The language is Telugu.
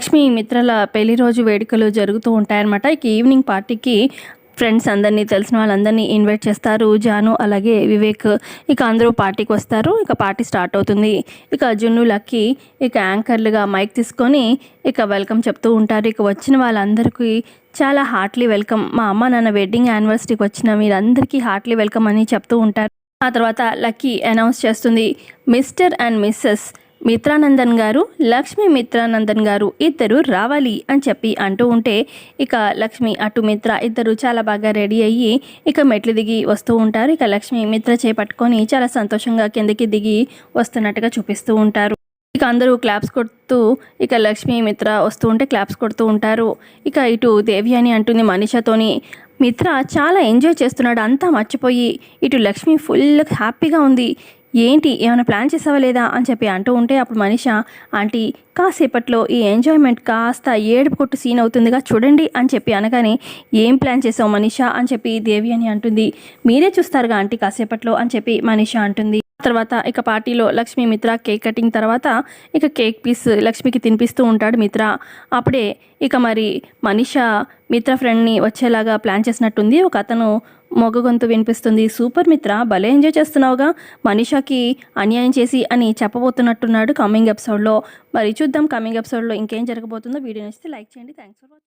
లక్ష్మి మిత్రల పెళ్ళి రోజు వేడుకలు జరుగుతూ ఉంటాయన్నమాట. ఇక ఈవినింగ్ పార్టీకి ఫ్రెండ్స్ అందరినీ తెలిసిన వాళ్ళందరినీ ఇన్వైట్ చేస్తారు. జాను అలాగే వివేక్ ఇక అందరూ పార్టీకి వస్తారు. ఇక పార్టీ స్టార్ట్ అవుతుంది. ఇక జున్ను లక్కీ ఇక యాంకర్లుగా మైక్ తీసుకొని ఇక వెల్కమ్ చెప్తూ ఉంటారు. ఇక వచ్చిన వాళ్ళందరికీ చాలా హార్ట్లీ వెల్కమ్. మా అమ్మ నాన్న వెడ్డింగ్ యానివర్సరీకి వచ్చిన మీరందరికీ హార్ట్లీ వెల్కమ్ అని చెప్తూ ఉంటారు. ఆ తర్వాత లక్కీ అనౌన్స్ చేస్తుంది మిస్టర్ అండ్ మిస్సెస్ మిత్రానందన్ గారు లక్ష్మి మిత్రానందన్ గారు ఇద్దరు రావాలి అని చెప్పి అంటూ ఉంటే ఇక లక్ష్మి అటు మిత్ర ఇద్దరు చాలా బాగా రెడీ అయ్యి ఇక మెట్లు దిగి వస్తూ ఉంటారు. ఇక లక్ష్మి మిత్ర చేపట్టుకొని చాలా సంతోషంగా కిందకి దిగి వస్తున్నట్టుగా చూపిస్తూ ఉంటారు. ఇక అందరూ క్లాప్స్ కొడుతూ ఇక లక్ష్మి మిత్ర వస్తూ ఉంటే క్లాప్స్ కొడుతూ ఉంటారు. ఇక ఇటు దేవి అని అంటుంది మనిషతోని మిత్ర చాలా ఎంజాయ్ చేస్తున్నాడు అంతా మర్చిపోయి ఇటు లక్ష్మి ఫుల్ హ్యాపీగా ఉంది. ఏంటి ఏమైనా ప్లాన్ చేసావా లేదా అని చెప్పి అంటూ ఉంటే అప్పుడు మనిష ఆంటీ కాసేపట్లో ఈ ఎంజాయ్మెంట్ కాస్త ఏడుపు కొట్టు సీన్ అవుతుందిగా చూడండి అని చెప్పి అనగానే ఏం ప్లాన్ చేసావు మనిష? అని చెప్పి దేవి అని అంటుంది. మీరే చూస్తారుగా ఆంటీ కాసేపట్లో అని చెప్పి మనిష అంటుంది. తర్వాత ఇక పార్టీలో లక్ష్మి మిత్ర కేక్ కటింగ్ తర్వాత ఇక కేక్ పీస్ లక్ష్మికి తినిపిస్తూ ఉంటాడు మిత్ర. అప్పుడే ఇక మరి మనిష మిత్ర ఫ్రెండ్ని వచ్చేలాగా ప్లాన్ చేసినట్టుంది. ఒక అతను మొగ గొంతు వినిపిస్తుంది. సూపర్ మిత్ర భలే ఎంజాయ్ చేస్తున్నావుగా. మనీషాకి అన్యాయం చేసి అని చెప్పబోతున్నట్టున్నాడు కమింగ్ ఎపిసోడ్లో మరి చూద్దాం కమింగ్ ఎపిసోడ్లో ఇంకేం జరగబోతుందో. వీడియో నచ్చితే లైక్ చేయండి. Thanks for watching